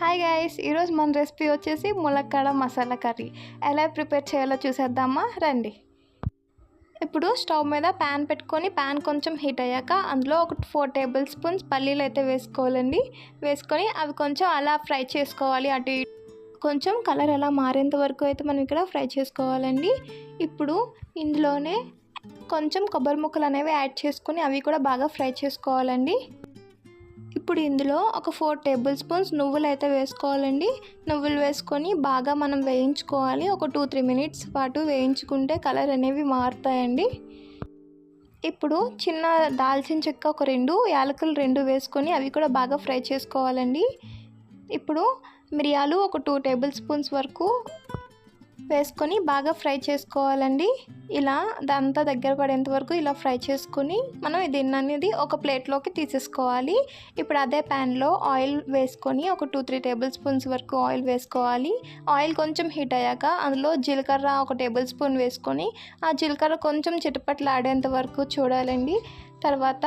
Hi guys ఈరోజు మన recipe వచ్చేసి ములక్కాడ మసాలా కర్రీ. ఎలా ప్రిపేర్ చేయాలో చూసేద్దామా? రండి. ఇప్పుడు స్టవ్ మీద ప్యాన్ పెట్టుకొని ప్యాన్ కొంచెం హీట్ అయ్యాక అందులో ఒక ఫోర్ టేబుల్ స్పూన్స్ పల్లీలు అయితే వేసుకోవాలండి. వేసుకొని అవి కొంచెం అలా ఫ్రై చేసుకోవాలి. అటు ఇటు కొంచెం కలర్ అలా మారేంత వరకు అయితే మనం ఇక్కడ ఫ్రై చేసుకోవాలండి. ఇప్పుడు ఇందులోనే కొంచెం కొబ్బరి ముక్కలు అనేవి యాడ్ చేసుకొని అవి కూడా బాగా ఫ్రై చేసుకోవాలండి. ఇప్పుడు ఇందులో ఒక ఫోర్ టేబుల్ స్పూన్స్ నువ్వులు అయితే వేసుకోవాలండి. నువ్వులు వేసుకొని బాగా మనం వేయించుకోవాలి. ఒక టూ త్రీ మినిట్స్ పాటు వేయించుకుంటే కలర్ అనేవి మారుతాయండి. ఇప్పుడు చిన్న దాల్చిన చెక్క ఒక రెండు యాలకులు రెండు వేసుకొని అవి కూడా బాగా ఫ్రై చేసుకోవాలండి. ఇప్పుడు మిరియాలు ఒక టూ టేబుల్ స్పూన్స్ వరకు వేసుకొని బాగా ఫ్రై చేసుకోవాలండి. ఇలా దాంతా దగ్గర పడేంత వరకు ఇలా ఫ్రై చేసుకొని మనం దీన్ని అనేది ఒక ప్లేట్లోకి తీసేసుకోవాలి. ఇప్పుడు అదే ప్యాన్లో ఆయిల్ వేసుకొని ఒక టూ త్రీ టేబుల్ స్పూన్స్ వరకు ఆయిల్ వేసుకోవాలి. ఆయిల్ కొంచెం హీట్ అయ్యాక అందులో జీలకర్ర ఒక టేబుల్ స్పూన్ వేసుకొని ఆ జీలకర్ర కొంచెం చిటపట్లు ఆడేంత వరకు చూడాలండి. తర్వాత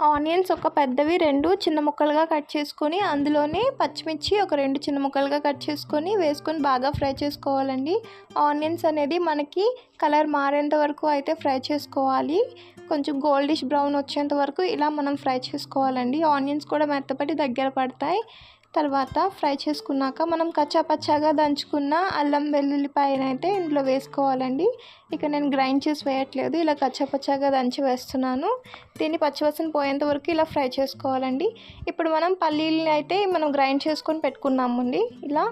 ఆనియన్స్ ఒక పెద్దవి రెండు చిన్న ముక్కలుగా కట్ చేసుకొని అందులోనే పచ్చిమిర్చి ఒక రెండు చిన్న ముక్కలుగా కట్ చేసుకొని వేసుకొని బాగా ఫ్రై చేసుకోవాలండి. ఆనియన్స్ అనేది మనకి కలర్ మారేంత వరకు అయితే ఫ్రై చేసుకోవాలి. కొంచెం గోల్డిష్ బ్రౌన్ వచ్చేంత వరకు ఇలా మనం ఫ్రై చేసుకోవాలండి. ఆనియన్స్ కూడా మెత్తపడి దగ్గర పడతాయి. తర్వాత ఫ్రై చేసుకున్నాక మనం కచ్చాపచ్చాగా దంచుకున్న అల్లం వెల్లుల్లిపాయను అయితే ఇందులో వేసుకోవాలండి. ఇక నేను గ్రైండ్ చేసి వేయట్లేదు ఇలా కచ్చాపచ్చాగా దంచి వేస్తున్నాను. దీన్ని పచ్చివసన పోయేంత వరకు ఇలా ఫ్రై చేసుకోవాలండి. ఇప్పుడు మనం పల్లీలని అయితే మనం గ్రైండ్ చేసుకొని పెట్టుకున్నామండి. ఇలా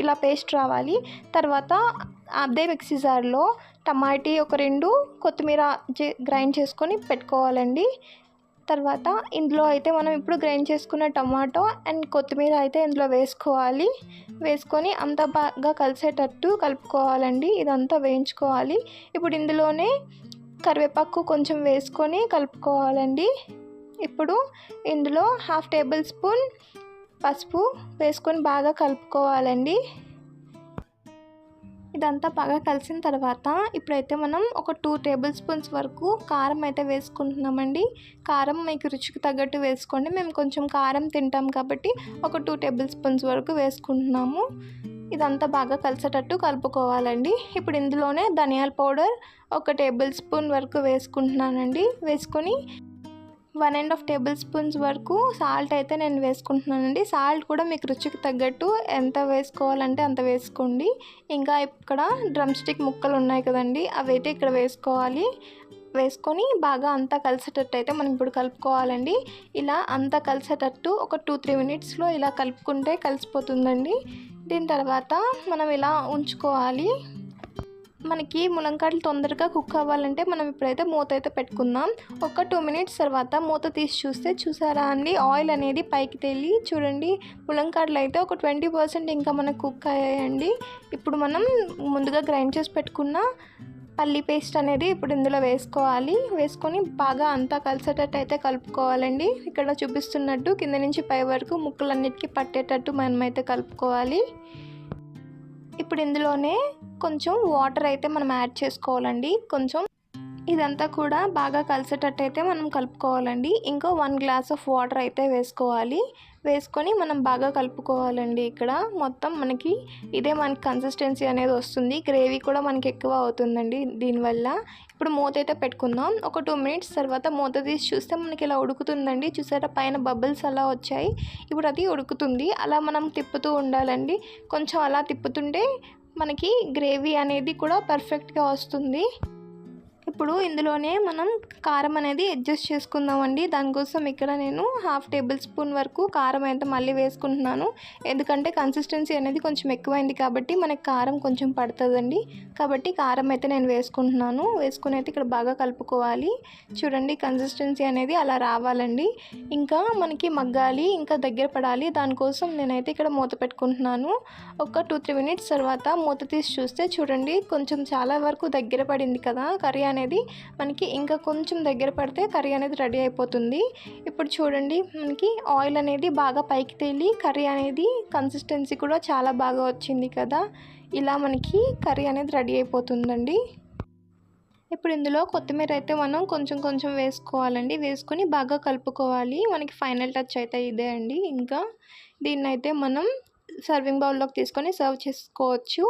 ఇలా పేస్ట్ రావాలి. తర్వాత అదే మిక్సీ జార్లో టమాటీ ఒక రెండు కొత్తిమీర గ్రైండ్ చేసుకొని పెట్టుకోవాలండి. తర్వాత ఇందులో అయితే మనం ఇప్పుడు గ్రైండ్ చేసుకున్న టమాటో అండ్ కొత్తిమీర అయితే ఇందులో వేసుకోవాలి. వేసుకొని అంత బాగా కలిసేటట్టు కలుపుకోవాలండి. ఇదంతా వేయించుకోవాలి. ఇప్పుడు ఇందులోనే కరివేపాకు కొంచెం వేసుకొని కలుపుకోవాలండి. ఇప్పుడు ఇందులో హాఫ్ టేబుల్ స్పూన్ పసుపు వేసుకొని బాగా కలుపుకోవాలండి. ఇదంతా బాగా కలిసిన తర్వాత ఇప్పుడైతే మనం ఒక టూ టేబుల్ స్పూన్స్ వరకు కారం అయితే వేసుకుంటున్నామండి. కారం మీకు రుచికి తగ్గట్టు వేసుకోండి. మేము కొంచెం కారం తింటాం కాబట్టి ఒక టూ టేబుల్ స్పూన్స్ వరకు వేసుకుంటున్నాము. ఇదంతా బాగా కలిసేటట్టు కలుపుకోవాలండి. ఇప్పుడు ఇందులోనే ధనియాల పౌడర్ ఒక టేబుల్ స్పూన్ వరకు వేసుకుంటున్నానండి. వేసుకొని one and half tablespoons వరకు సాల్ట్ అయితే నేను వేసుకుంటున్నానండి. సాల్ట్ కూడా మీకు రుచికి తగ్గట్టు ఎంత వేసుకోవాలంటే అంత వేసుకోండి. ఇంకా ఇక్కడ డ్రమ్ స్టిక్ ముక్కలు ఉన్నాయి కదండి అవి అయితే ఇక్కడ వేసుకోవాలి. వేసుకొని బాగా అంతా కలిసేటట్టు అయితే మనం ఇప్పుడు కలుపుకోవాలండి. ఇలా అంతా కలిసేటట్టు ఒక టూ త్రీ మినిట్స్లో ఇలా కలుపుకుంటే కలిసిపోతుందండి. దీని తర్వాత మనం ఇలా ఉంచుకోవాలి. మనకి ములంకాడలు తొందరగా కుక్ అవ్వాలంటే మనం ఇప్పుడైతే మూత అయితే పెట్టుకుందాం. ఒక టూ మినిట్స్ తర్వాత మూత తీసి చూస్తే చూసారా అండి? ఆయిల్ అనేది పైకి తేలి చూడండి ములంకాడలు అయితే ఒక ట్వంటీ పర్సెంట్ ఇంకా మనకు కుక్ అయ్యాయండి. ఇప్పుడు మనం ముందుగా గ్రైండ్ చేసి పెట్టుకున్న పల్లి పేస్ట్ అనేది ఇప్పుడు ఇందులో వేసుకోవాలి. వేసుకొని బాగా అంతా కలిసేటట్టు అయితే కలుపుకోవాలండి. ఇక్కడ చూపిస్తున్నట్టు కింద నుంచి పై వరకు ముక్కలన్నిటికీ పట్టేటట్టు మనమైతే కలుపుకోవాలి. ఇప్పుడు ఇందులోనే కొంచెం వాటర్ అయితే మనం యాడ్ చేసుకోవాలండి. కొంచెం ఇదంతా కూడా బాగా కలిసేటట్టు అయితే మనం కలుపుకోవాలండి. ఇంకో వన్ గ్లాస్ ఆఫ్ వాటర్ అయితే వేసుకోవాలి. వేసుకొని మనం బాగా కలుపుకోవాలండి ఇక్కడ. మొత్తం మనకి ఇదే మనకి కన్సిస్టెన్సీ అనేది వస్తుంది. గ్రేవీ కూడా మనకి ఎక్కువ అవుతుందండి దీనివల్ల. ఇప్పుడు మూత అయితే పెట్టుకుందాం. ఒక టూ మినిట్స్ తర్వాత మూత తీసి చూస్తే మనకి ఇలా ఉడుకుతుందండి. చూసారా? పైన బబుల్స్ అలా వచ్చాయి. ఇప్పుడు అది ఉడుకుతుంది. అలా మనం తిప్పుతూ ఉండాలండి. కొంచెం అలా తిప్పుతుంటే మనకి గ్రేవీ అనేది కూడా పర్ఫెక్ట్గా వస్తుంది. ఇప్పుడు ఇందులోనే మనం కారం అనేది అడ్జస్ట్ చేసుకుందామండి. దానికోసం ఇక్కడ నేను హాఫ్ టేబుల్ స్పూన్ వరకు కారం అయితే మళ్ళీ వేసుకుంటున్నాను. ఎందుకంటే కన్సిస్టెన్సీ అనేది కొంచెం ఎక్కువైంది కాబట్టి మనకి కారం కొంచెం పడుతుందండి. కాబట్టి కారం అయితే నేను వేసుకుంటున్నాను. వేసుకుని అయితే ఇక్కడ బాగా కలుపుకోవాలి. చూడండి కన్సిస్టెన్సీ అనేది అలా రావాలండి. ఇంకా మనకి మగ్గాలి ఇంకా దగ్గర పడాలి. దానికోసం నేనైతే ఇక్కడ మూత పెట్టుకుంటున్నాను. ఒక టూ త్రీ మినిట్స్ తర్వాత మూత తీసి చూస్తే చూడండి కొంచెం చాలా వరకు దగ్గర పడింది కదా. కర్రీ అనేది మనకి ఇంకా కొంచెం దగ్గర పడితే కర్రీ అనేది రెడీ అయిపోతుంది. ఇప్పుడు చూడండి మనకి ఆయిల్ అనేది బాగా పైకి తేలి కర్రీ అనేది కన్సిస్టెన్సీ కూడా చాలా బాగా వచ్చింది కదా. ఇలా మనకి కర్రీ అనేది రెడీ అయిపోతుందండి. ఇప్పుడు ఇందులో కొత్తిమీర అయితే మనం కొంచెం కొంచెం వేసుకోవాలండి. వేసుకొని బాగా కలుపుకోవాలి. మనకి ఫైనల్ టచ్ అయితే ఇదే అండి. ఇంకా దీన్ని అయితే మనం సర్వింగ్ బౌల్లోకి తీసుకొని సర్వ్ చేసుకోవచ్చు.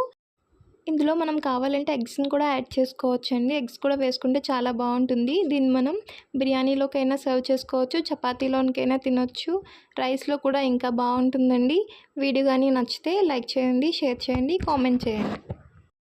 ఇందులో మనం కావాలంటే ఎగ్స్ని కూడా యాడ్ చేసుకోవచ్చండి. ఎగ్స్ కూడా వేసుకుంటే చాలా బాగుంటుంది. దీన్ని మనం బిర్యానీలోకైనా సర్వ్ చేసుకోవచ్చు చపాతీలోనికైనా తినొచ్చు రైస్లో కూడా ఇంకా బాగుంటుందండి. వీడియో కానీ నచ్చితే లైక్ చేయండి షేర్ చేయండి కామెంట్ చేయండి.